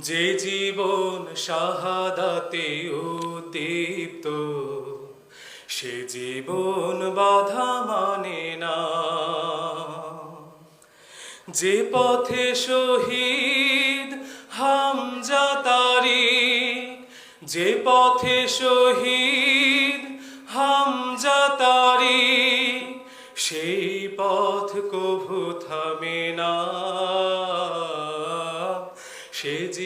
যে জীবন শাহাদাতে উদ্দীপ্ত, সে জীবন বাধা মানে না। যে পথে শহীদ হামজা তারিক যে পথে শহীদ হামজা তারিক সেই পথ কভু থামে না।